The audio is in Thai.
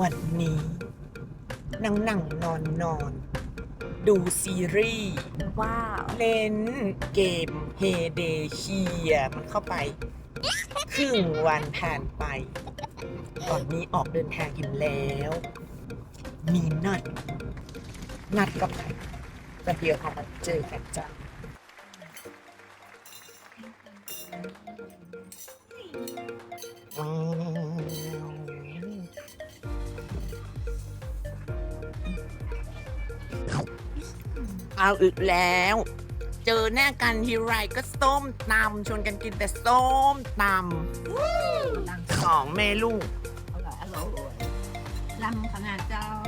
วันนี้นั่งนั่งนอนนอน ดูซีรีส์ว้าว เล่นเกมเฮเดเชียมันเข้าไป ครึ่งวันผ่านไป ตอนนี้ออกเดินทางกันแล้ว มีนัด นัดกับใครประเดี๋ยวเอามาเจอกันจ้ะ เอาอีกแล้ว เจอหน้ากันทีไรก็ส้มตำชวนกันกินแต่ส้มตำสองแม่ลูกอร่อยอร่อยลำขนาดเจ้าลำจิบจิบ